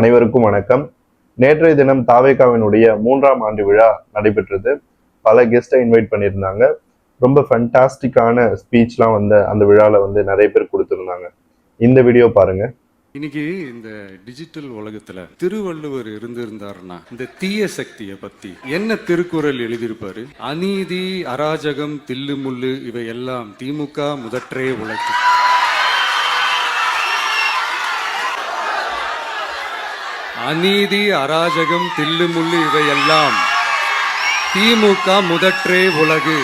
அனைவருக்கும் வணக்கம். நேற்றைய தினம் தாவேகாவினுடைய மூன்றாம் ஆண்டு விழா நடைபெற்றது. பல கெஸ்ட்டை இன்வைட் பண்ணியிருந்தாங்க. ரொம்ப ஃபண்டாஸ்டிக்கான ஸ்பீச்லாம் வந்து அந்த விழாவில் வந்து நிறைய பேர் கொடுத்துருந்தாங்க. இந்த வீடியோ பாருங்க. இன்னைக்கு இந்த டிஜிட்டல் உலகத்துல திருவள்ளுவர் இருந்திருந்தாருன்னா இந்த தீய சக்தியை பத்தி என்ன திருக்குறள் எழுதியிருப்பாரு? அநீதி அராஜகம் தில்லுமுள்ளு இவை எல்லாம் திமுக முதற்றே உழைக்கும் அநீதி அராஜகம் தில்லுமுள்ளு இவையெல்லாம் திமுக முதற்றே உலகு.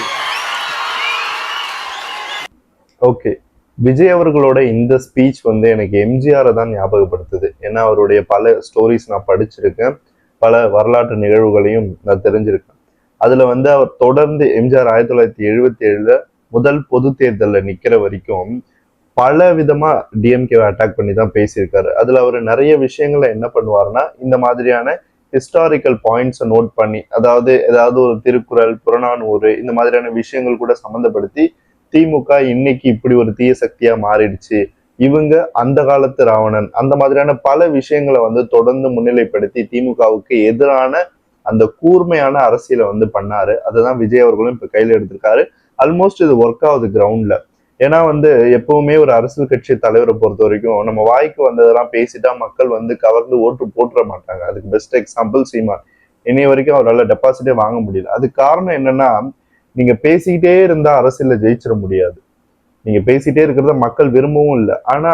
ஓகே. விஜய் அவர்களோட இந்த ஸ்பீச் வந்து எனக்கு எம்ஜிஆரை தான் ஞாபகப்படுத்துது. ஏன்னா அவருடைய பல ஸ்டோரிஸ் நான் படிச்சிருக்கேன். பல வரலாற்று நிகழ்வுகளையும் நான் தெரிஞ்சிருக்கேன். அதுல வந்து அவர் தொடர்ந்து எம்ஜிஆர் ஆயிரத்தி தொள்ளாயிரத்தி எழுபத்தி ஏழுல முதல் பொது தேர்தலில் நிக்கிற வரைக்கும் பல விதமா டிஎம்கேவை அட்டாக் பண்ணி தான் பேசியிருக்காரு. அதுல அவர் நிறைய விஷயங்களை என்ன பண்ணுவாருன்னா இந்த மாதிரியான ஹிஸ்டாரிக்கல் பாயிண்ட்ஸை நோட் பண்ணி அதாவது ஏதாவது ஒரு திருக்குறள் புறநானூறு இந்த மாதிரியான விஷயங்கள் கூட சம்மந்தப்படுத்தி திமுக இன்னைக்கு இப்படி ஒரு தீய சக்தியா மாறிடுச்சு. இவங்க அந்த காலத்து ராவணன் அந்த மாதிரியான பல விஷயங்களை வந்து தொடர்ந்து முன்னிலைப்படுத்தி திமுகவுக்கு எதிரான அந்த கூர்மையான அரசியலை வந்து பண்ணாரு. அதுதான் விஜய் அவர்களும் இப்ப கையில எடுத்திருக்காரு. ஆல்மோஸ்ட் இது ஒர்க் ஆகுது கிரவுண்ட்ல ஏன்னா வந்து எப்பவுமே ஒரு அரசியல் கட்சி தலைவரை பொறுத்த வரைக்கும் நம்ம வாய்க்கு வந்ததெல்லாம் பேசிட்டா மக்கள் வந்து கவர்ந்து ஓட்டு போட்டுற மாட்டாங்க. அதுக்கு பெஸ்ட் எக்ஸாம்பிள் சீமான். இன்னைய வரைக்கும் அவரால் டெபாசிட்டே வாங்க முடியல. அதுக்கு காரணம் என்னன்னா நீங்க பேசிக்கிட்டே இருந்தா அரசியல ஜெயிச்சிட முடியாது. நீங்க பேசிட்டே இருக்கிறத மக்கள் விரும்பவும் இல்லை. ஆனா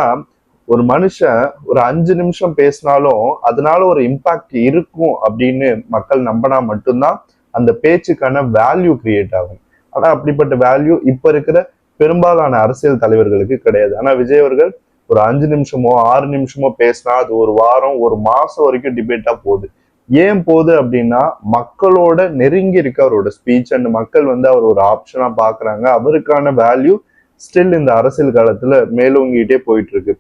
ஒரு மனுஷன் ஒரு அஞ்சு நிமிஷம் பேசினாலும் அதனால ஒரு இம்பாக்ட் இருக்கும் அப்படின்னு மக்கள் நம்பினா மட்டும்தான் அந்த பேச்சுக்கான வேல்யூ கிரியேட் ஆகும். ஆனா அப்படிப்பட்ட வேல்யூ இப்ப இருக்கிற பெரும்பாலான அரசியல் தலைவர்களுக்கு கிடையாது. ஆனா விஜய் அவர்கள் ஒரு அஞ்சு நிமிஷமோ ஆறு நிமிஷமோ பேசினா அது ஒரு வாரம் ஒரு மாசம் வரைக்கும் டிபேட்டா போகுது. ஏன் போகுது அப்படின்னா மக்களோட நெருங்கி இருக்க அவரோட ஸ்பீச் அண்ட் மக்கள் வந்து அவர் ஒரு ஆப்ஷனா பாக்குறாங்க. அவருக்கான வேல்யூ ஸ்டில் இந்த அரசியல் காலத்துல மேலோங்கிட்டே போயிட்டு இருக்கு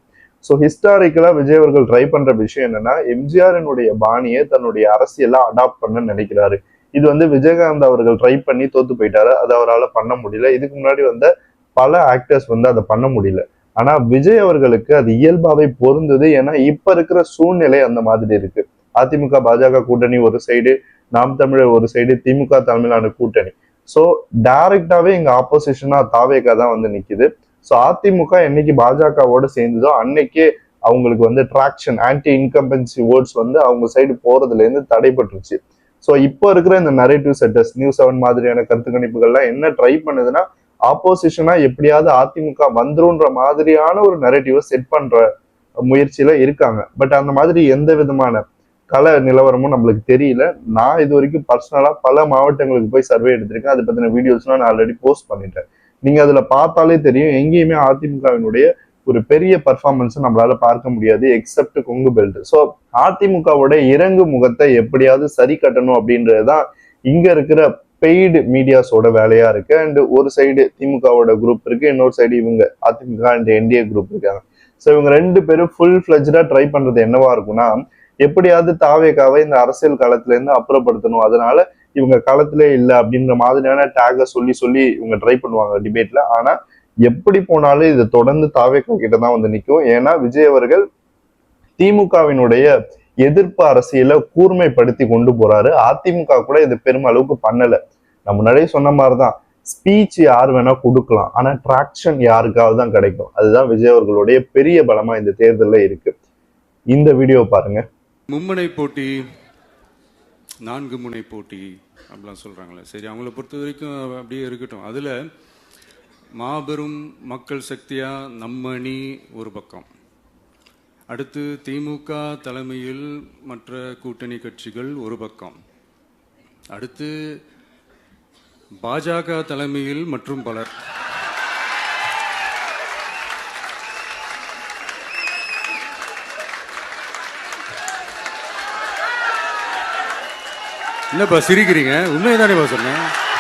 ஸோ ஹிஸ்டாரிக்கலா விஜய் அவர்கள் ட்ரை பண்ற விஷயம் என்னன்னா எம்ஜிஆரினுடைய பாணியை தன்னுடைய அரசியலா அடாப்ட் பண்ண நினைக்கிறாரு. இது வந்து விஜயகாந்த் அவர்கள் ட்ரை பண்ணி தோத்து போயிட்டாரு. அது அவரால் பண்ண முடியல. இதுக்கு முன்னாடி வந்த பல ஆக்டர்ஸ் வந்து அதை பண்ண முடியல. ஆனா விஜய் அவர்களுக்கு அது இயல்பாவே பொருந்தது. ஏன்னா இப்ப இருக்கிற சூழ்நிலை அந்த மாதிரி இருக்கு. அதிமுக பாஜக கூட்டணி ஒரு சைடு நாம் தமிழர் ஒரு சைடு திமுக தலைமையிலான கூட்டணி. ஸோ டைரக்டாவே இங்க ஆப்போசிஷனா தாவேகா தான் வந்து நிக்குது. ஸோ அதிமுக என்னைக்கு பாஜகவோட சேர்ந்ததோ அன்னைக்கே அவங்களுக்கு வந்து ட்ராக்ஷன் ஆன்டி இன்கம்பன்சி ஓட்ஸ் வந்து அவங்க சைடு போறதுல இருந்து தடைபட்டுருச்சு. ஸோ இப்போ இருக்கிற இந்த நரேட்டிவ் செட்டர்ஸ் நியூஸ் செவன் மாதிரியான கருத்து கணிப்புகள்லாம் என்ன ட்ரை பண்ணுதுன்னா ஆப்போசிஷனா எப்படியாவது அதிமுக வந்துருன்ற மாதிரியான ஒரு நரேட்டிவை செட் பண்ற முயற்சியில இருக்காங்க. பட் அந்த மாதிரி எந்த விதமான கள நிலவரமும் நம்மளுக்கு தெரியல. நான் இது வரைக்கும் பர்சனலா பல மாவட்டங்களுக்கு போய் சர்வே எடுத்திருக்கேன். அதை பத்தின வீடியோஸ்லாம் நான் ஆல்ரெடி போஸ்ட் பண்ணிட்டேன். நீங்க அதுல பார்த்தாலே தெரியும். எங்கேயுமே அதிமுகவினுடைய ஒரு பெரிய பர்ஃபார்மன்ஸ் நம்மளால பார்க்க முடியாது எக்ஸப்ட் கொங்கு பெல்ட் ஸோ அதிமுகவோட இறங்கு முகத்தை எப்படியாவது சரி கட்டணும் அப்படின்றதுதான் இங்க இருக்கிற பெய்டு மீடியாஸோட வேலையா இருக்கு. அண்ட் ஒரு சைடு திமுகவோட குரூப் இருக்கு. இன்னொரு சைடு இவங்க அதிமுக அண்ட் என்டிஏ குரூப் இருக்காங்க. ஸோ இவங்க ரெண்டு பேரும் ஃபுல் ஃபிளஜ்டா ட்ரை பண்றது என்னவா இருக்கும்னா எப்படியாவது தாவேக்காவை இந்த அரசியல் களத்துல இருந்து அப்புறப்படுத்தணும். அதனால இவங்க களத்திலே இல்லை அப்படின்ற மாதிரியான டேகை சொல்லி சொல்லி இவங்க ட்ரை பண்ணுவாங்க டிபேட்ல ஆனா எப்படி போனாலும் இது தொடர்ந்து தாவேக்கா கிட்ட தான் வந்து நிற்கும். ஏன்னா விஜய் அவர்கள் திமுகவினுடைய எதிர்ப்பு அரசியலை கூர்மைப்படுத்தி கொண்டு போறாரு. அதிமுக கூட இது பெருமளவுக்கு பண்ணல. நம்ம முன்னாடியே சொன்ன மாதிரிதான் ஸ்பீச் யார் வேணா கொடுக்கலாம். ஆனா ட்ராக்ஷன் யாருக்காவது தான் கிடைக்கும். அதுதான் விஜய் அவர்களுடைய பெரிய பலமா இந்த தேர்தலில் இருக்கு. இந்த வீடியோ பாருங்க. மும்முனை போட்டி நான்கு முனை போட்டி அப்படிலாம் சொல்கிறாங்களே சரி அவங்கள பொறுத்த வரைக்கும் அப்படியே இருக்கட்டும். அதில் மாபெரும் மக்கள் சக்தியா நம்ம அணி ஒரு பக்கம். அடுத்து திமுக தலைமையில் மற்ற கூட்டணி கட்சிகள் ஒரு பக்கம். அடுத்து பாஜக தலைமையில் மற்றும் பலர். என்னப்பா சிரிக்கிறீங்க? உண்மையை தானேப்பா சொன்னேன்?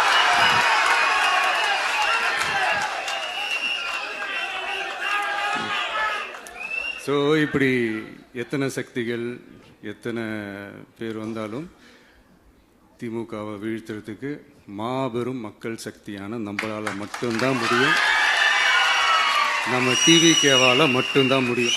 ஸோ இப்படி எத்தனை சக்திகள் எத்தனை பேர் வந்தாலும் திமுகவை வீழ்த்துறதுக்கு மாபெரும் மக்கள் சக்தியான நம்மளால் மட்டும்தான் முடியும். நம்ம டிவி டிவிகேவால் மட்டும்தான் முடியும்.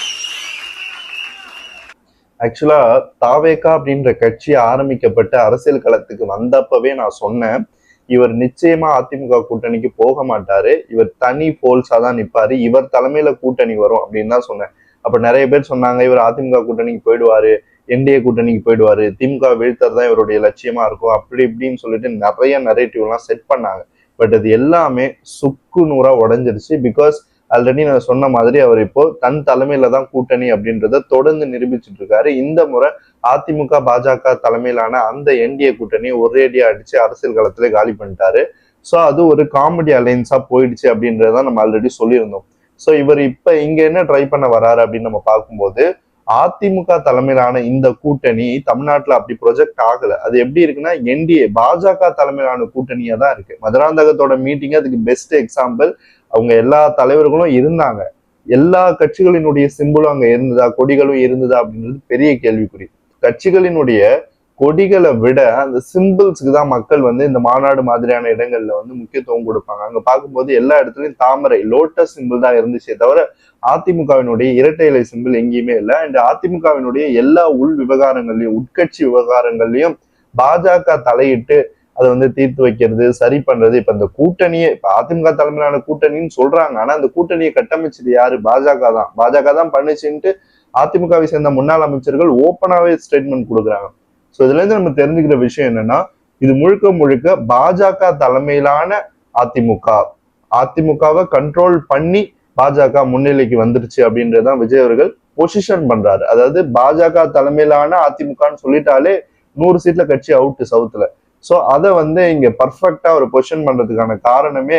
ஆக்சுவலா தாவேகா அப்படின்ற கட்சி ஆரம்பிக்கப்பட்டு அரசியல் களத்துக்கு வந்தப்பவே நான் சொன்னேன். இவர் நிச்சயமா அதிமுக கூட்டணிக்கு போக மாட்டாரு. இவர் தனி போல்ஸா தான் நிப்பாரு. இவர் தலைமையில கூட்டணி வரும் அப்படின்னு தான் சொன்னேன். அப்ப நிறைய பேர் சொன்னாங்க இவர் அதிமுக கூட்டணிக்கு போயிடுவாரு என்டிஏ கூட்டணிக்கு போயிடுவாரு திமுக வீழ்த்தர் தான் இவருடைய லட்சியமா இருக்கும் அப்படி இப்படின்னு சொல்லிட்டு நிறைய நரேட்டிவ் எல்லாம் செட் பண்ணாங்க. பட் அது எல்லாமே சுக்கு நூறா உடஞ்சிருச்சு பிகாஸ் ஆல்ரெடி நான் சொன்ன மாதிரி அவர் இப்போ தன் தலைமையில தான் கூட்டணி அப்படின்றத தொடர்ந்து நிரூபிச்சுட்டு இருக்காரு. இந்த முறை அதிமுக பாஜக தலைமையிலான அந்த என்டிஏ கூட்டணி ஒரேடியா அடிச்சு அரசியல் களத்துல காலி பண்ணிட்டாரு. ஸோ அது ஒரு காமெடி அலைன்ஸா போயிடுச்சு அப்படின்றத நம்ம ஆல்ரெடி சொல்லியிருந்தோம். ஸோ இவர் இப்போ இங்க என்ன ட்ரை பண்ண வராரு அப்படின்னு நம்ம பார்க்கும்போது அதிமுக தலைமையிலான இந்த கூட்டணி தமிழ்நாட்டில் அப்படி ப்ரொஜெக்ட் ஆகல. அது எப்படி இருக்குன்னா என்டிஏ பாஜக தலைமையிலான கூட்டணியாக தான் இருக்கு. மதுராந்தகத்தோட மீட்டிங் அதுக்கு பெஸ்ட் எக்ஸாம்பிள் அவங்க எல்லா தலைவர்களும் இருந்தாங்க. எல்லா கட்சிகளினுடைய சிம்பிளும் அங்கே இருந்ததா கொடிகளும் இருந்ததா அப்படின்றது பெரிய கேள்விக்குறி. கட்சிகளினுடைய கொடிகளை விட அந்த சிம்பிள்ஸ்க்கு தான் மக்கள் வந்து இந்த மாநாடு மாதிரியான இடங்கள்ல வந்து முக்கியத்துவம் கொடுப்பாங்க. அங்க பார்க்கும்போது எல்லா இடத்துலயும் தாமரை லோட்டஸ் சிம்பிள் தான் இருந்துச்சே தவிர அதிமுகவினுடைய இரட்டை இலை சிம்பிள் எங்கேயுமே இல்லை. அண்ட் அதிமுகவினுடைய எல்லா உள் விவகாரங்கள்லயும் உட்கட்சி விவகாரங்கள்லயும் பாஜக தலையிட்டு அதை வந்து தீர்த்து வைக்கிறது சரி பண்றது. இப்ப இந்த கூட்டணியே இப்ப அதிமுக தலைமையிலான கூட்டணின்னு சொல்றாங்க. ஆனா அந்த கூட்டணியை கட்டமைச்சது யாரு? பாஜக தான். பாஜக தான் பண்ணுச்சுன்ட்டு அதிமுகவை சேர்ந்த முன்னாள் அமைச்சர்கள் ஓப்பனாவே ஸ்டேட்மெண்ட் கொடுக்குறாங்க. ஸோ இதுல இருந்து நம்ம தெரிஞ்சுக்கிற விஷயம் என்னன்னா இது முழுக்க முழுக்க பாஜக தலைமையிலான அதிமுக. அதிமுகவை கண்ட்ரோல் பண்ணி பாஜக முன்னிலைக்கு வந்துருச்சு அப்படின்றதான் விஜய் அவர்கள் பொசிஷன் பண்றாரு. அதாவது பாஜக தலைமையிலான அதிமுகன்னு சொல்லிட்டாலே நூறு சீட்ல கட்சி அவுட்டு சவுத்துல ஸோ அதை வந்து இங்க பர்ஃபெக்டா ஒரு பொசிஷன் பண்றதுக்கான காரணமே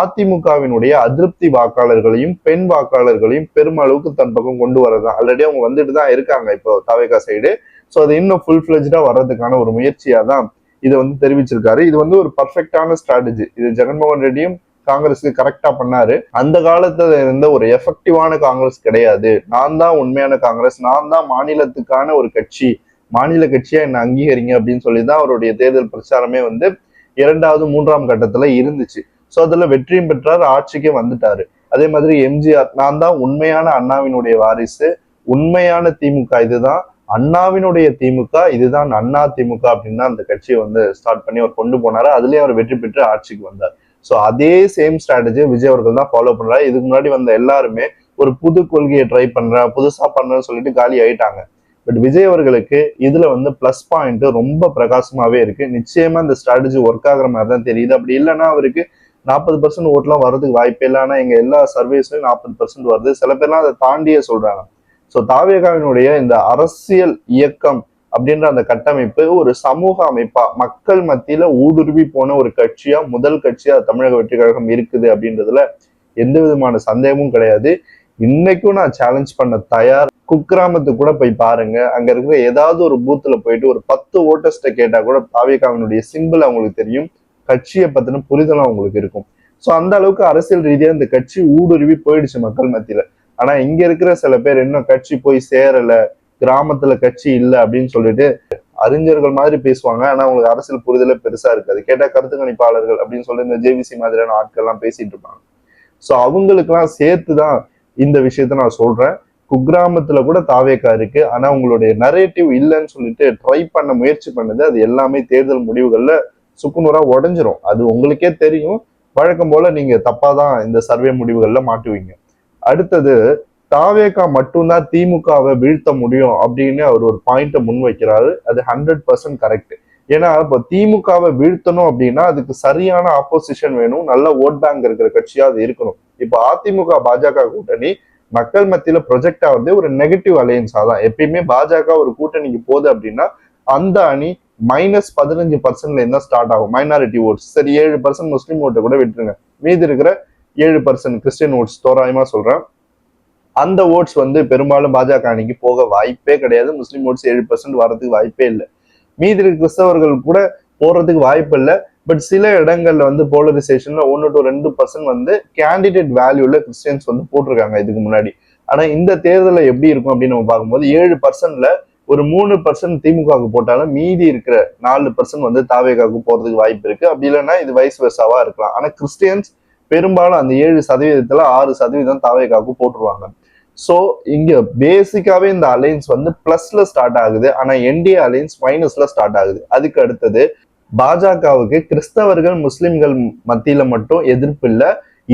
அதிமுகவினுடைய அதிருப்தி வாக்காளர்களையும் பெண் வாக்காளர்களையும் பெருமளவுக்கு தன் பக்கம் கொண்டு வரதான். ஆல்ரெடி அவங்க வந்துட்டு தான் இருக்காங்க. இப்போ தாவேகா சைடு ஸோ அது இன்னும் ஃபுல் ஃபிளெஜ்டா வர்றதுக்கான ஒரு முயற்சியா தான் இதை வந்து தெரிவிச்சிருக்காரு. இது வந்து ஒரு பர்ஃபெக்டான ஸ்ட்ராட்டஜி இது ஜெகன்மோகன் ரெட்டியும் காங்கிரஸுக்கு கரெக்டா பண்ணாரு. அந்த காலத்துல இருந்த ஒரு எஃபெக்டிவான காங்கிரஸ் கிடையாது. நான் தான் உண்மையான காங்கிரஸ் நான் தான் மாநிலத்துக்கான ஒரு கட்சி மாநில கட்சியா என்ன அங்கீகரிங்க அப்படின்னு சொல்லி தான் அவருடைய தேர்தல் பிரச்சாரமே வந்து இரண்டாவது மூன்றாம் கட்டத்துல இருந்துச்சு. ஸோ அதுல வெற்றியும் பெற்றார் ஆட்சிக்கே வந்துட்டாரு. அதே மாதிரி எம்ஜிஆர் நான் தான் உண்மையான அண்ணாவினுடைய வாரிசு உண்மையான திமுக இதுதான். அண்ணாவினுடைய திமுக இதுதான் அண்ணா திமுக அப்படின்னு அந்த கட்சியை வந்து ஸ்டார்ட் பண்ணி அவர் கொண்டு போனாரு. அதுலயே அவர் வெற்றி பெற்று ஆட்சிக்கு வந்தார். ஸோ அதே சேம் ஸ்ட்ராட்டஜியை விஜய் அவர்கள் தான் ஃபாலோ பண்றாரு. இதுக்கு முன்னாடி வந்த எல்லாருமே ஒரு புது கொள்கையை ட்ரை பண்றேன் புதுசா பண்றேன்னு சொல்லிட்டு காலி ஆயிட்டாங்க. பட் விஜய் அவர்களுக்கு இதுல வந்து பிளஸ் பாயிண்ட் ரொம்ப பிரகாசமாவே இருக்கு. நிச்சயமா இந்த ஸ்ட்ராட்டஜி ஒர்க் ஆகுற மாதிரி தான் தெரியுது. அப்படி இல்லைன்னா அவருக்கு நாற்பது பர்சன்ட் ஓட்டுலாம் வர்றதுக்கு வாய்ப்பே இல்லை ஆனால் எங்க எல்லா சர்வீஸ்லயும் நாற்பது பர்சன்ட் வருது. சில பேர்லாம் அதை தாண்டியே சொல்றாங்க. ஸோ தாவேகாவினுடைய இந்த அரசியல் இயக்கம் அப்படின்ற அந்த கட்டமைப்பு ஒரு சமூக அமைப்பா மக்கள் மத்தியில ஊடுருவி போன ஒரு கட்சியா முதல் கட்சியா தமிழக வெற்றி கழகம் இருக்குது அப்படின்றதுல எந்த விதமான சந்தேகமும் கிடையாது. இன்னைக்கும் நான் சேலஞ்ச் பண்ண தயார் குக்கிராமத்துக்கு கூட போய் பாருங்க. அங்க இருக்கிற ஏதாவது ஒரு பூத்துல போயிட்டு ஒரு பத்து ஓட்டர்ஸ்ட கேட்டா கூட தாவேகாவினுடைய சிம்பிள் அவங்களுக்கு தெரியும். கட்சியை பத்தின புரிதலும் அவங்களுக்கு இருக்கும். ஸோ அந்த அளவுக்கு அரசியல் ரீதியா இந்த கட்சி ஊடுருவி போயிடுச்சு மக்கள் மத்தியில. ஆனா இங்க இருக்கிற சில பேர் இன்னும் கட்சி போய் சேரல கிராமத்துல கட்சி இல்லை அப்படின்னு சொல்லிட்டு அறிஞர்கள் மாதிரி பேசுவாங்க. ஆனா அவங்களுக்கு அரசியல் புரிதல பெருசா இருக்காது. கேட்டா கருத்து கணிப்பாளர்கள் அப்படின்னு சொல்லி இந்த ஜேவிசி மாதிரியான ஆட்கள் எல்லாம் பேசிட்டு இருப்பாங்க. ஸோ அவங்களுக்கெல்லாம் சேர்த்து தான் இந்த விஷயத்த நான் சொல்றேன். குக்கிராமத்துல கூட தாவேக்கா இருக்கு. ஆனா உங்களுடைய நரேட்டிவ் இல்லைன்னு சொல்லிட்டு ட்ரை பண்ண முயற்சி பண்ணது அது எல்லாமே தேர்தல் முடிவுகள்ல சுக்குநூறா உடஞ்சிரும். அது உங்களுக்கே தெரியும். வழக்கம் போல நீங்க தப்பாதான் இந்த சர்வே முடிவுகள்ல மாட்டுவீங்க அடுத்தது தாவேகா மட்டும்தான் திமுகவை வீழ்த்த முடியும் அப்படின்னு அவர் ஒரு பாயிண்ட்டை முன்வைக்கிறாரு. அது ஹண்ட்ரட் பர்சன்ட் கரெக்ட் ஏன்னா இப்போ திமுகவை வீழ்த்தணும் அப்படின்னா அதுக்கு சரியான ஆப்போசிஷன் வேணும் நல்ல ஓட் பேங்க் இருக்கிற கட்சியா அது இருக்கணும். இப்போ அதிமுக பாஜக கூட்டணி மக்கள் மத்தியில ப்ரொஜெக்ட் வந்து ஒரு நெகட்டிவ் அலையன்ஸா தான். எப்பயுமே பாஜக ஒரு கூட்டணிக்கு போகுது அப்படின்னா அந்த அணி மைனஸ் பதினஞ்சு பர்சன்ட்ல இருந்தா ஸ்டார்ட் ஆகும். மைனாரிட்டி ஓட்ஸ் சரி ஏழு பர்சன்ட் முஸ்லீம் ஓட்டை கூட விட்டுருங்க. மீதி இருக்கிற ஏழு பர்சன்ட் கிறிஸ்டியன் ஓட்ஸ் தோராயமா சொல்கிறேன் அந்த ஓட்ஸ் வந்து பெரும்பாலும் பாஜக அணிக்கு போக வாய்ப்பே கிடையாது. முஸ்லீம் ஓட்ஸ் ஏழு பர்சன்ட் வர்றதுக்கு வாய்ப்பே இல்லை. மீதி இருக்க கிறிஸ்தவர்கள் கூட போறதுக்கு வாய்ப்பு இல்லை. பட் சில இடங்கள்ல வந்து போலரைசேஷன்ல ஒன்னு டு ரெண்டு பர்சன்ட் வந்து கேண்டிடேட் வேல்யூல கிறிஸ்டியன்ஸ் வந்து போட்டிருக்காங்க இதுக்கு முன்னாடி. ஆனா இந்த தேர்தலில் எப்படி இருக்கும் அப்படின்னு நம்ம பார்க்கும்போது ஏழு பர்சன்ட்ல ஒரு மூணு பர்சன்ட் திமுகவுக்கு போட்டாலும் மீதி இருக்கிற நாலு பர்சன்ட் வந்து தாவேகாவுக்கு போறதுக்கு வாய்ப்பு இருக்கு. அப்படி இல்லைன்னா இது வயசு வெர்சாவா இருக்கலாம். ஆனா கிறிஸ்டியன்ஸ் பெரும்பாலும் அந்த ஏழு சதவீதத்துல ஆறு சதவீதம் தாவேகாவுக்கு போட்டுருவாங்க. ஸோ இங்க பேசிக்காவே இந்த அலைன்ஸ் வந்து பிளஸ்ல ஸ்டார்ட் ஆகுது. ஆனா என்டிஏ அலைன்ஸ் மைனஸ்ல ஸ்டார்ட் ஆகுது. அதுக்கு அடுத்தது பாஜகவுக்கு கிறிஸ்தவர்கள் முஸ்லிம்கள் மத்தியில மட்டும் எதிர்ப்பு இல்லை.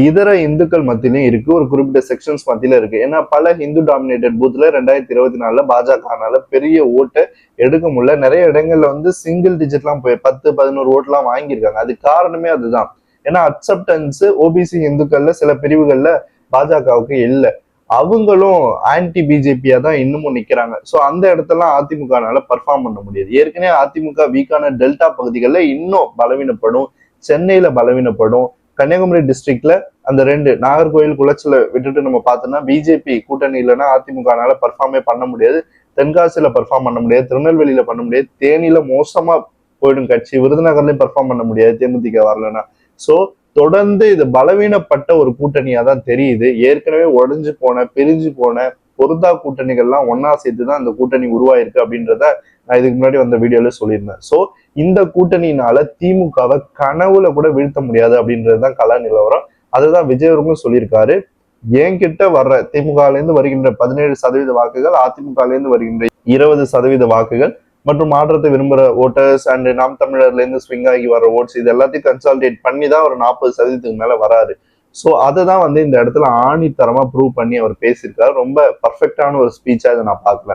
இதர இந்துக்கள் மத்தியிலும் இருக்கு. ஒரு குறிப்பிட்ட செக்ஷன்ஸ் மத்தியில இருக்கு. ஏன்னா பல ஹிந்து டாமினேட்டட் பூத்ல ரெண்டாயிரத்தி இருபத்தி நாலுல பாஜகனால பெரிய ஓட்டை எடுக்க முடியல. நிறைய இடங்கள்ல வந்து சிங்கிள் டிஜிட்லாம் போய் பத்து பதினோரு ஓட்டுலாம் வாங்கியிருக்காங்க. அது காரணமே அதுதான். ஏன்னா அக்செப்டன்ஸ் ஓபிசி இந்துக்கள்ல சில பிரிவுகள்ல பாஜகவுக்கு இல்லை. அவங்களும் ஆன்டி பிஜேபியா தான் இன்னமும் நிக்கிறாங்க. ஸோ அந்த இடத்தெல்லாம் அதிமுகனால பர்ஃபார்ம் பண்ண முடியாது. ஏற்கனவே அதிமுக வீக்கான டெல்டா பகுதிகளில் இன்னும் பலவீனப்படும். சென்னையில பலவீனப்படும். கன்னியாகுமரி டிஸ்ட்ரிக்ட்ல அந்த ரெண்டு நாகர்கோயில் குளச்சல விட்டுட்டு நம்ம பார்த்தோம்னா பிஜேபி கூட்டணி இல்லைன்னா அதிமுகனால பர்ஃபார்மே பண்ண முடியாது. தென்காசியில பர்ஃபார்ம் பண்ண முடியாது. திருநெல்வேலியில பண்ண முடியாது. தேனியில மோசமா போயிடும் கட்சி. விருதுநகர்லயும் பர்ஃபார்ம் பண்ண முடியாது. தேமுதிக வரலன்னா. ஸோ தொடர்ந்து இது பலவீனப்பட்ட ஒரு கூட்டணியா தான் தெரியுது. ஏற்கனவே உடஞ்சு போன பிரிஞ்சு போன பொருந்தா கூட்டணிகள்லாம் ஒன்னா சேர்த்து தான் இந்த கூட்டணி உருவாயிருக்கு அப்படின்றத நான் இதுக்கு முன்னாடி வந்த வீடியோல சொல்லியிருந்தேன். ஸோ இந்த கூட்டணியினால திமுகவை கனவுல கூட வீழ்த்த முடியாது அப்படின்றது தான் கலா நிலவரம். அதுதான் விஜயவர்மும் சொல்லியிருக்காரு. என்கிட்ட வர்ற திமுகலேருந்து வருகின்ற பதினேழு சதவீத வாக்குகள் அதிமுகல இருந்து வருகின்ற இருபது சதவீத வாக்குகள் மற்றும் மாற்றத்தை விரும்புகிற ஓட்டர்ஸ் அண்ட் நாம் தமிழர்லேருந்து ஸ்விங் ஆகி வர ஓட்ஸ் இது எல்லாத்தையும் கன்சால்டேட் பண்ணி தான் ஒரு நாற்பது சதவீதத்துக்கு மேலே வராரு. ஸோ அதை தான் வந்து இந்த இடத்துல ஆணித்தரமாக ப்ரூவ் பண்ணி அவர் பேசியிருக்காரு. ரொம்ப பர்ஃபெக்டான ஒரு ஸ்பீச்சாக இதை நான் பார்க்கல.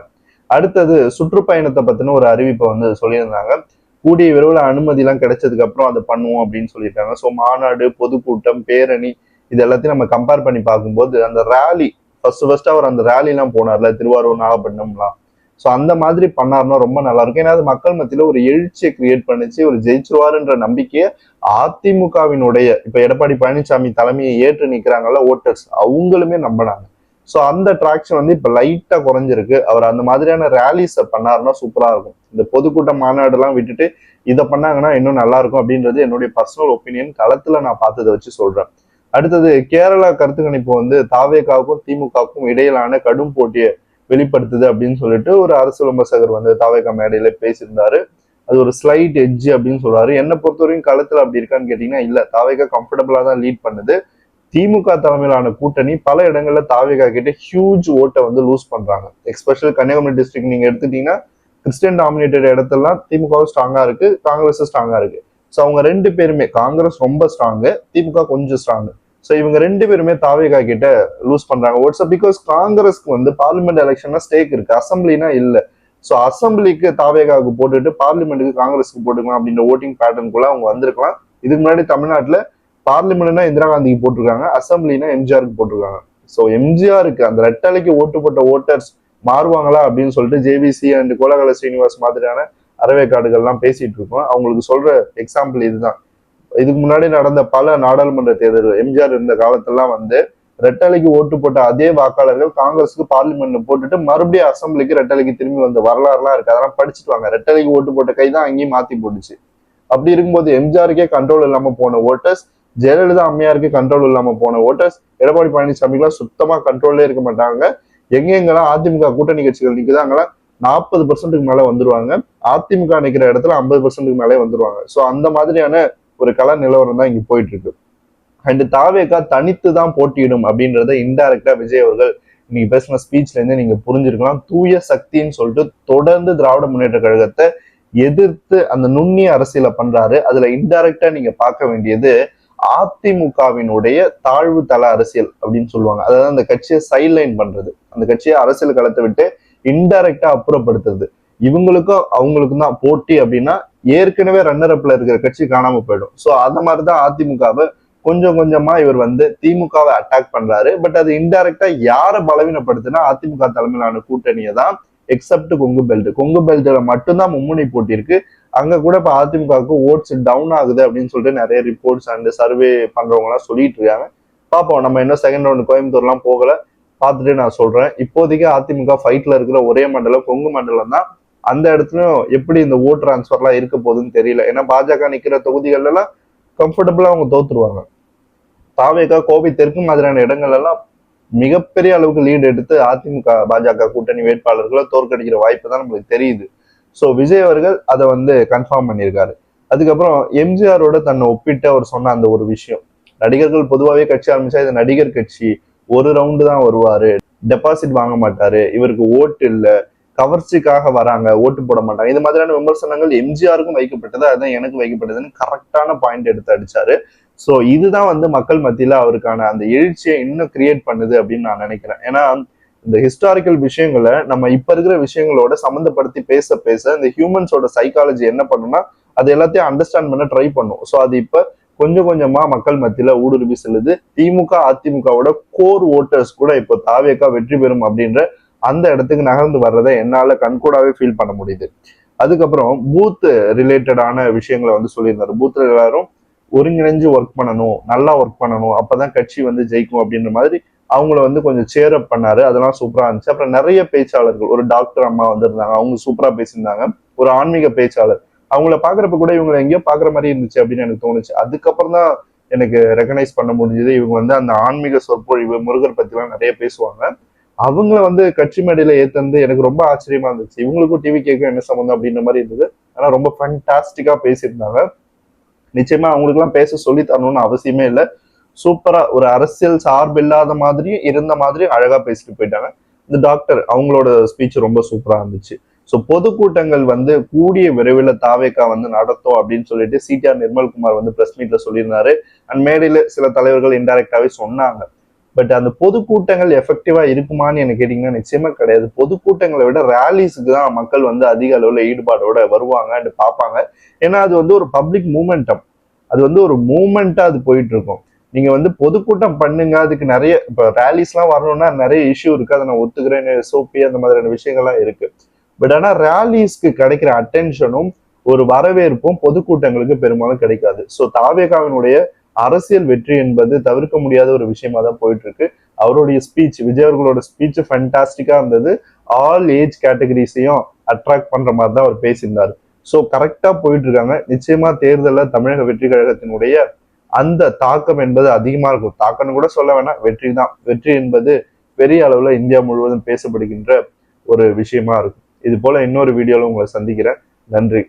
அடுத்தது சுற்றுப்பயணத்தை பற்றின ஒரு அறிவிப்பை வந்து சொல்லியிருந்தாங்க. கூடிய விரைவில் அனுமதிலாம் கிடைச்சதுக்கு அப்புறம் அதை பண்ணுவோம் அப்படின்னு சொல்லியிருக்காங்க. ஸோ மாநாடு பொதுக்கூட்டம் பேரணி இது எல்லாத்தையும் நம்ம கம்பேர் பண்ணி பார்க்கும்போது அந்த ரேலி ஃபர்ஸ்ட் ஃபர்ஸ்ட் அவர் அந்த ரேலிலாம் போனார்ல திருவாரூர் நாகப்பட்டினம்லாம். ஸோ அந்த மாதிரி பண்ணாருன்னா ரொம்ப நல்லா இருக்கும் ஏன்னா அது மக்கள் மத்தியில ஒரு எழுச்சியை கிரியேட் பண்ணுச்சு ஒரு ஜெயிச்சிருவாருன்ற நம்பிக்கையை அதிமுகவினுடைய இப்ப எடப்பாடி பழனிசாமி தலைமையை ஏற்று நிக்கிறாங்கல்ல ஓட்டர்ஸ் அவங்களுமே நம்பினாங்க. ஸோ அந்த ட்ராக்ஷன் வந்து இப்ப லைட்டா குறைஞ்சிருக்கு. அவர் அந்த மாதிரியான ரேலிஸை பண்ணாருன்னா சூப்பரா இருக்கும். இந்த பொதுக்கூட்ட மாநாடுலாம் விட்டுட்டு இதை பண்ணாங்கன்னா இன்னும் நல்லா இருக்கும் அப்படின்றது என்னுடைய பர்சனல் ஒப்பீனியன் களத்துல நான் பார்த்ததை வச்சு சொல்றேன். அடுத்தது கேரளா கருத்து கணிப்பு வந்து தாவேகாவுக்கும் திமுகவுக்கும் இடையிலான கடும் போட்டியை வெளிப்படுத்துது அப்படின்னு சொல்லிட்டு ஒரு அரசு விமர்சகர் வந்து தாவேகா மேடையில பேசியிருந்தாரு. அது ஒரு ஸ்லைட் எட்ஜ் அப்படின்னு சொல்றாரு. என்னை பொறுத்தவரைக்கும் களத்துல அப்படி இருக்கான்னு கேட்டீங்கன்னா இல்ல. தாவேகா கம்ஃபர்டபுளா தான் லீட் பண்ணுது. திமுக தலைமையிலான கூட்டணி பல இடங்கள்ல தாவேகா கிட்ட ஹியூஜ் ஓட்டை வந்து லூஸ் பண்றாங்க. எக்ஸ்பெஷல் கன்னியாகுமரி டிஸ்ட்ரிக்ட் நீங்க எடுத்துட்டீங்கன்னா கிறிஸ்டியன் டாமினேட்டட் இடத்தெல்லாம் திமுகவும் ஸ்ட்ராங்கா இருக்கு. காங்கிரஸ் ஸ்ட்ராங்கா இருக்கு. ஸோ அவங்க ரெண்டு பேருமே காங்கிரஸ் ரொம்ப ஸ்ட்ராங்கு திமுக கொஞ்சம் ஸ்ட்ராங்கு ஸோ இவங்க ரெண்டு பேருமே தாவேகா கிட்ட லூஸ் பண்றாங்க. வாட்ஸ்அப் பிகாஸ் காங்கிரஸ்க்கு வந்து பார்லிமெண்ட் எலெக்ஷன்னா ஸ்டேக் இருக்கு. அசம்பிளினா இல்லை. ஸோ அசம்பிளிக்கு தாவேகாவுக்கு போட்டுட்டு பார்லிமெண்ட்டுக்கு காங்கிரஸ்க்கு போட்டுக்கலாம் அப்படின்ற ஓட்டிங் பேட்டர்னுக்குள்ள அவங்க வந்திருக்கலாம். இதுக்கு முன்னாடி தமிழ்நாட்டில் பார்லிமெண்ட்னா இந்திரா காந்திக்கு போட்டிருக்காங்க. அசம்பிளினா எம்ஜிஆருக்கு போட்டிருக்காங்க. ஸோ எம்ஜிஆருக்கு அந்த ரெட்டலைக்கு ஓட்டு போட்ட ஓட்டர்ஸ் மாறுவாங்களா அப்படின்னு சொல்லிட்டு ஜேபிசி அண்ட் கோலகல ஸ்ரீனிவாஸ் மாதிரியான அறவேக்காடுகள்லாம் பேசிட்டு இருக்கோம். அவங்களுக்கு சொல்ற எக்ஸாம்பிள் இதுதான். இதுக்கு முன்னாடி நடந்த பல நாடாளுமன்ற தேர்தல்கள் எம்ஜிஆர் இருந்த காலத்தெல்லாம் வந்து ரெட்டலைக்கு ஓட்டு போட்ட அதே வாக்காளர்கள் காங்கிரஸுக்கு பார்லிமெண்ட்ல போட்டுட்டு மறுபடியும் அசம்பிளிக்கு ரெட்டலைக்கு திரும்பி வந்த வரலாறுலாம் இருக்கு. அதெல்லாம் படிச்சுட்டு வாங்க. ரெட்டலைக்கு ஓட்டு போட்ட கை தான் அங்கேயும் மாத்தி போட்டுச்சு. அப்படி இருக்கும்போது எம்ஜிஆருக்கே கண்ட்ரோல் இல்லாம போன ஓட்டர்ஸ் ஜெயலலிதா அம்மையாருக்கு கண்ட்ரோல் இல்லாம போன ஓட்டர்ஸ் எடப்பாடி பழனிசாமிக்குலாம் சுத்தமா கண்ட்ரோல்லே இருக்க மாட்டாங்க. எங்கெங்கெல்லாம் அதிமுக கூட்டணி கட்சிகள் நிக்குதோ அங்கெல்லாம் நாற்பது பர்சன்ட்டுக்கு மேல வந்துருவாங்க. அதிமுக நிற்கிற இடத்துல ஐம்பது பர்சன்ட்டுக்கு மேலே வந்துருவாங்க. ஸோ அந்த மாதிரியான ஒரு கல நிலவரம் தான் இங்க போயிட்டு இருக்கு அண்ட் தாவேகா தனித்து தான் போட்டியிடும் அப்படின்றத இன்டைரக்டா விஜய் அவர்கள் இன்னைக்கு பேசின ஸ்பீச்ல இருந்து நீங்க புரிஞ்சிருக்கலாம். தூய சக்தின்னு சொல்லிட்டு தொடர்ந்து திராவிட முன்னேற்ற கழகத்தை எதிர்த்து அந்த நுண்ணிய அரசியலை பண்றாரு. அதுல இன்டைரக்டா நீங்க பார்க்க வேண்டியது அதிமுகவினுடைய தாழ்வு தள அரசியல் அப்படின்னு சொல்லுவாங்க. அதாவது அந்த கட்சியை சைட்லைன் பண்றது. அந்த கட்சியை அரசியல் களத்தை விட்டு இன்டைரக்டா அப்புறப்படுத்துறது. இவங்களுக்கும் அவங்களுக்கும் தான் போட்டி அப்படின்னா ஏற்கனவே ரன்னர் அப்ல இருக்கிற கட்சி காணாம போயிடும். ஸோ அந்த மாதிரிதான் அதிமுகவை கொஞ்சம் கொஞ்சமா இவர் வந்து திமுகவை அட்டாக் பண்றாரு. பட் அது இன்டைரக்டா யாரை பலவீனப்படுத்துனா அதிமுக தலைமையிலான கூட்டணியை தான் எக்ஸப்ட் கொங்கு பெல்ட் கொங்கு பெல்ட்ல மட்டும்தான் மும்முனை போட்டி இருக்கு. அங்க கூட இப்ப அதிமுகவுக்கு ஓட்ஸ் டவுன் ஆகுது அப்படின்னு சொல்லிட்டு நிறைய ரிப்போர்ட்ஸ் அண்ட் சர்வே பண்றவங்க எல்லாம் சொல்லிட்டு இருக்காங்க. பாப்போம் நம்ம இன்னும் செகண்ட் ரவுண்ட் கோயம்புத்தூர்லாம் போகல. பார்த்துட்டு நான் சொல்றேன். இப்போதைக்கு அதிமுக ஃபைட்ல இருக்கிற ஒரே மண்டலம் கொங்கு மண்டலம் தான். அந்த இடத்துலயும் எப்படி இந்த ஓட் டிரான்ஸ்ஃபர்லாம் இருக்க போகுதுன்னு தெரியல. ஏன்னா பாஜக நிக்கிற தொகுதிகள்ல எல்லாம் கம்ஃபர்டபுளா அவங்க தோத்துருவாங்க. தாவேக்கா கோவை தெற்கு மாதிரியான இடங்கள் எல்லாம் மிகப்பெரிய அளவுக்கு லீடு எடுத்து அதிமுக பாஜக கூட்டணி வேட்பாளர்களை தோற்கடிக்கிற வாய்ப்பு தான் நம்மளுக்கு தெரியுது. ஸோ விஜய் அவர்கள் அதை வந்து கன்ஃபார்ம் பண்ணியிருக்காரு. அதுக்கப்புறம் எம்ஜிஆரோட தன்னை ஒப்பிட்டு அவர் சொன்ன அந்த ஒரு விஷயம். நடிகர்கள் பொதுவாகவே கட்சி ஆரம்பிச்சா இது நடிகர் கட்சி. ஒரு ரவுண்டு தான் வருவாரு. டெபாசிட் வாங்க மாட்டாரு. இவருக்கு ஓட்டு இல்லை. கவர்ச்சிக்காக வராங்க ஓட்டு போட மாட்டாங்க. இந்த மாதிரியான விமர்சனங்கள் எம்ஜிஆருக்கும் வைக்கப்பட்டது. அதுதான் எனக்கு வைக்கப்பட்டதுன்னு கரெக்டான பாயிண்ட் எடுத்து அடிச்சாரு. ஸோ இதுதான் வந்து மக்கள் மத்தியில அவருக்கான அந்த எழுச்சியை இன்னும் கிரியேட் பண்ணுது அப்படின்னு நான் நினைக்கிறேன். ஏன்னா இந்த ஹிஸ்டாரிக்கல் விஷயங்களை நம்ம இப்ப இருக்கிற விஷயங்களோட சம்மந்தப்படுத்தி பேச பேச இந்த ஹியூமன்ஸோட சைக்காலஜி என்ன பண்ணும்னா அது எல்லாத்தையும் அண்டர்ஸ்டாண்ட் பண்ண ட்ரை பண்ணும். ஸோ அது இப்ப கொஞ்சம் கொஞ்சமா மக்கள் மத்தியில ஊடுருவி செல்லுது. திமுக அதிமுகவோட கோர் ஓட்டர்ஸ் கூட இப்போ தாவேக்கா வெற்றி பெறும் அப்படின்ற அந்த இடத்துக்கு நகர்ந்து வர்றதை என்னால கண்கூடாவே ஃபீல் பண்ண முடியுது. அதுக்கப்புறம் பூத் ரிலேட்டடான விஷயங்களை வந்து சொல்லியிருந்தாரு. பூத்தில் எல்லாரும் ஒருங்கிணைஞ்சு ஒர்க் பண்ணணும் நல்லா ஒர்க் பண்ணணும் அப்பதான் கட்சி வந்து ஜெயிக்கும் அப்படின்ற மாதிரி அவங்கள வந்து கொஞ்சம் சேர் அப் பண்ணாரு. அதெல்லாம் சூப்பரா இருந்துச்சு. அப்புறம் நிறைய பேச்சாளர்கள் ஒரு டாக்டர் அம்மா வந்திருந்தாங்க. அவங்க சூப்பரா பேசியிருந்தாங்க. ஒரு ஆன்மீக பேச்சாளர். அவங்கள பாக்குறப்ப கூட இவங்களை எங்கேயோ பாக்குற மாதிரி இருந்துச்சு அப்படின்னு எனக்கு தோணுச்சு. அதுக்கப்புறம் தான் எனக்கு ரெகனைஸ் பண்ண முடிஞ்சது. இவங்க வந்து அந்த ஆன்மீக சொற்பொழிவு முருகர் பத்தி எல்லாம் நிறைய பேசுவாங்க. அவங்கள வந்து கட்சி மேடையில ஏத்தந்து எனக்கு ரொம்ப ஆச்சரியமா இருந்துச்சு. இவங்களுக்கும் டிவி கேட்க என்ன சம்மந்தம் அப்படின்ற மாதிரி இருந்தது. ஆனா ரொம்ப ஃபண்டாஸ்டிக்கா பேசியிருந்தாங்க. நிச்சயமா அவங்களுக்கு எல்லாம் பேச சொல்லி தரணும்னு அவசியமே இல்லை. சூப்பரா ஒரு அரசியல் சார்பு இல்லாத மாதிரியும் இருந்த மாதிரியும் அழகா பேசிட்டு போயிட்டாங்க. இந்த டாக்டர் அவங்களோட ஸ்பீச் ரொம்ப சூப்பரா இருந்துச்சு. ஸோ பொதுக்கூட்டங்கள் வந்து கூடிய விரைவில் தாவேக்கா வந்து நடத்தும் அப்படின்னு சொல்லிட்டு சிடிஆர் நிர்மல்குமார் வந்து பிரஸ் மீட்ல சொல்லியிருந்தாரு. அண்ட் மேடையில சில தலைவர்கள் இன்டைரக்டாவே சொன்னாங்க. பட் அந்த பொதுக்கூட்டங்கள் எஃபெக்டிவா இருக்குமான்னு எனக்கு கேட்டீங்கன்னா நிச்சயமா கிடையாது. பொதுக்கூட்டங்களை விட ரேலிஸுக்கு தான் மக்கள் வந்து அதிக அளவுல ஈடுபாடோட வருவாங்க அண்ட் பார்ப்பாங்க. ஏன்னா அது வந்து ஒரு பப்ளிக் மூமெண்டம் அது வந்து ஒரு மூமெண்டா அது போயிட்டு இருக்கும் நீங்க வந்து பொதுக்கூட்டம் பண்ணுங்க அதுக்கு நிறைய இப்போ ரேலிஸ்லாம் வரணும்னா நிறைய இஷ்யூ இருக்கு. அதை நான் ஒத்துக்கிறேன் சோப்பி அந்த மாதிரியான விஷயங்கள்லாம் இருக்கு. பட் ஆனா ரேலிஸ்க்கு கிடைக்கிற அட்டென்ஷனும் ஒரு வரவேற்பும் பொதுக்கூட்டங்களுக்கு பெரும்பாலும் கிடைக்காது. ஸோ தாவேகாவினுடைய அரசியல் வெற்றி என்பது தவிர்க்க முடியாத ஒரு விஷயமா தான் போயிட்டு இருக்கு அவருடைய ஸ்பீச் விஜய் அவர்களோட ஸ்பீச் ஃபண்டாஸ்டிக்கா இருந்தது. ஆல் ஏஜ் கேட்டகரிஸையும் அட்ராக்ட் பண்ற மாதிரி தான் அவர் பேசியிருந்தார். ஸோ கரெக்டா போயிட்டு இருக்காங்க நிச்சயமா தேர்தலில் தமிழக வெற்றி கழகத்தினுடைய அந்த தாக்கம் என்பது அதிகமா இருக்கும். தாக்கம்னு கூட சொல்ல வேணாம். வெற்றி தான். வெற்றி என்பது பெரிய அளவுல இந்தியா முழுவதும் பேசப்படுகின்ற ஒரு விஷயமா இருக்கும். இது போல இன்னொரு வீடியோவில் உங்களை சந்திக்கிறேன். நன்றி.